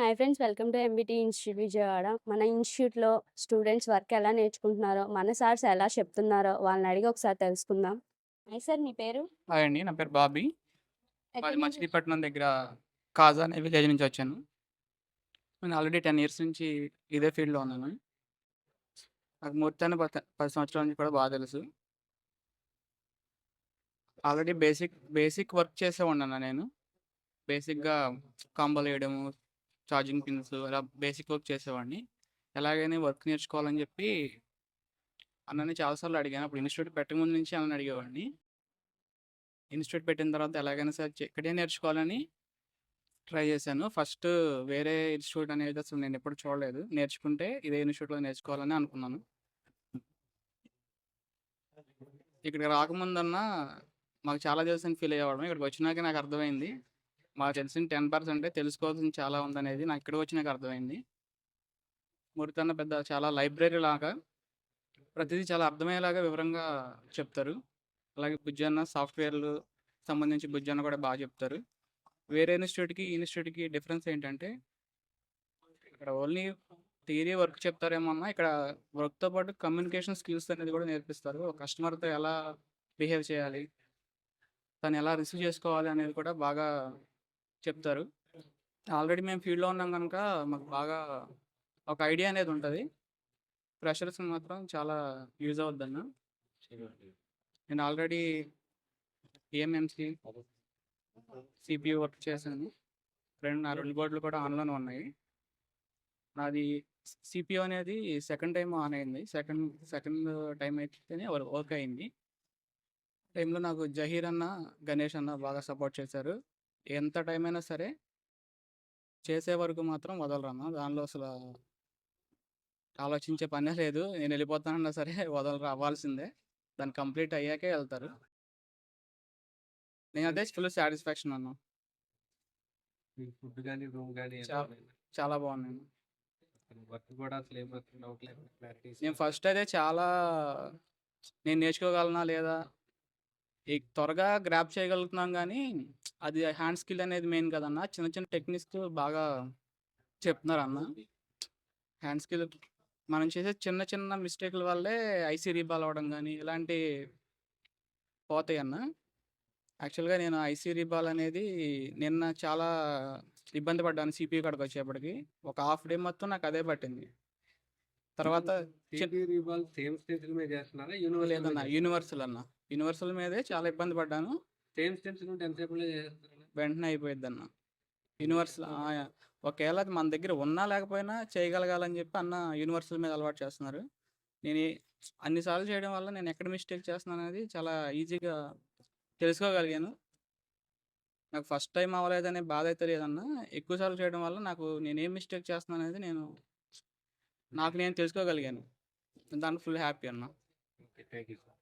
Hi friends welcome to MBT institute Vijayawada మన ఇన్స్టిట్యూట్లో students work ఎలా నేర్చుకుంటున్నారో మన సార్స్ ఎలా చెప్తున్నారో వాళ్ళని అడిగి ఒకసారి తెలుసుకుందాం. హాయ్ సార్ మీ పేరు? హాయ్ అండి నా పేరు బాబీ. మాది మచిలీపట్నం దగ్గర కాజా అనే విలేజ్ నుంచి వచ్చాను. నేను ఆల్రెడీ టెన్ ఇయర్స్ నుంచి ఇదే ఫీల్డ్లో ఉన్నాను. నాకు మూర్తి పది పది సంవత్సరాల నుంచి కూడా బాగా తెలుసు. ఆల్రెడీ బేసిక్ బేసిక్ వర్క్ చేసే ఉన్నాను నేను? బేసిక్గా కాంబోలు వేయడము ఛార్జింగ్ పిన్స్ అలా బేసిక్ వర్క్ చేసేవాడిని. ఎలాగైనా వర్క్ నేర్చుకోవాలని చెప్పి అన్నని చాలాసార్లు అడిగాను. అప్పుడు ఇన్స్టిట్యూట్ పెట్టక ముందు నుంచి అన్నని అడిగేవాడిని. ఇన్స్టిట్యూట్ పెట్టిన తర్వాత ఎలాగైనా సరే ఇక్కడే నేర్చుకోవాలని ట్రై చేశాను. ఫస్ట్ వేరే ఇన్స్టిట్యూట్ అనేది అసలు నేను ఎప్పుడు చూడలేదు. నేర్చుకుంటే ఇదే ఇన్స్టిట్యూట్లో నేర్చుకోవాలని అనుకున్నాను. ఇక్కడికి రాకముందన్నా మాకు చాలా తెలిసిన ఫీల్ అయ్యేవాళ్ళం. ఇక్కడికి వచ్చినాక నాకు అర్థమైంది. మాకు తెలిసిన టెన్ పర్సెంటే తెలుసుకోవాల్సింది చాలా ఉందనేది నాకు ఇక్కడికి వచ్చినాక అర్థమైంది. మురితన్న పెద్ద చాలా లైబ్రరీ లాగా ప్రతిదీ చాలా అర్థమయ్యేలాగా వివరంగా చెప్తారు. అలాగే బుజ్జన్న సాఫ్ట్వేర్లు సంబంధించి బుజ్జన్న కూడా బాగా చెప్తారు. వేరే ఇన్స్టిట్యూట్కి ఈ ఇన్స్టిట్యూట్కి డిఫరెన్స్ ఏంటంటే ఇక్కడ ఓన్లీ థియరీ వర్క్ చెప్తారేమన్నా ఇక్కడ వర్క్తో పాటు కమ్యూనికేషన్ స్కిల్స్ అనేది కూడా నేర్పిస్తారు. ఒక కస్టమర్తో ఎలా బిహేవ్ చేయాలి తను ఎలా రిసీవ్ చేసుకోవాలి అనేది కూడా బాగా చెప్తారు. ఆల్రెడీ మేము ఫీల్డ్లో ఉన్నాం కనుక మాకు బాగా ఒక ఐడియా అనేది ఉంటుంది. ఫ్రెషర్స్ మాత్రం చాలా యూజ్ అవుద్దన్న నేను ఆల్రెడీ ఏఎంఎంసి సిపియు వర్క్ చేశాను. రెండు నా రెండు బోర్డులు కూడా ఆన్లోనే ఉన్నాయి. నాది సిపియు అనేది సెకండ్ టైం ఆన్ అయింది. సెకండ్ సెకండ్ టైం అయితేనే వర్క్ అయింది. టైంలో నాకు జహీర్ అన్న గణేష్ అన్న బాగా సపోర్ట్ చేశారు. ఎంత టైం అయినా సరే చేసే వరకు మాత్రం వదలరన్న. దానిలో అసలు ఆలోచించే పనే లేదు. నేను వెళ్ళిపోతానన్నా సరే వదలరు అవ్వాల్సిందే దాన్ని కంప్లీట్ అయ్యాకే వెళ్తారు. నేను అదే ఫుల్ సాటిస్ఫాక్షన్ అన్న. ఫుడ్ కానీ రూమ్ కానీ చాలా బాగున్నాను వర్క్ కూడా అసలు నేను ఫస్ట్ అయితే చాలా నేను నేర్చుకోగలనా లేదా? ఈ త్వరగా గ్రాప్ చేయగలుగుతున్నాం కానీ అది హ్యాండ్ స్కిల్ అనేది మెయిన్ కదన్న. చిన్న చిన్న టెక్నిక్స్ బాగా చెప్తున్నారు అన్న హ్యాండ్ స్కిల్ మనం చేసే చిన్న చిన్న మిస్టేక్ల వల్లే ఐసీ రీబాల్ అవ్వడం కానీ ఇలాంటి పోతాయి అన్న యాక్చువల్గా నేను ఐసీ రీబాల్ అనేది నిన్న చాలా ఇబ్బంది పడ్డాను సిపియూ కాడికి వచ్చేప్పటికి. ఒక హాఫ్ డే మొత్తం నాకు అదే పట్టింది. తర్వాత రీబాల్ సేమ్ స్టేజ్ మీద చేస్తున్నారా? లేదన్న యూనివర్సల్ అన్న. యూనివర్సల్ మీదే చాలా ఇబ్బంది పడ్డాను. సేమ్ స్టెప్స్ ఎంతసేపు చేస్తారా వెంటనే అయిపోయింది అన్న యూనివర్సల్ ఒకవేళ అది మన దగ్గర ఉన్నా లేకపోయినా చేయగలగాలని చెప్పి అన్న యూనివర్సల్ మీద అలవాటు చేస్తున్నారు. నేను అన్నిసార్లు చేయడం వల్ల నేను ఎక్కడ మిస్టేక్ చేస్తున్నాను అనేది చాలా ఈజీగా తెలుసుకోగలిగాను. నాకు ఫస్ట్ టైం అవ్వలేదనే బాధ అయితే లేదన్న. ఎక్కువసార్లు చేయడం వల్ల నాకు నేను ఏం మిస్టేక్ చేస్తున్నాను అనేది నేను నాకు నేను తెలుసుకోగలిగాను. దాంట్లో ఫుల్ హ్యాపీ అన్న. Okay thank you sir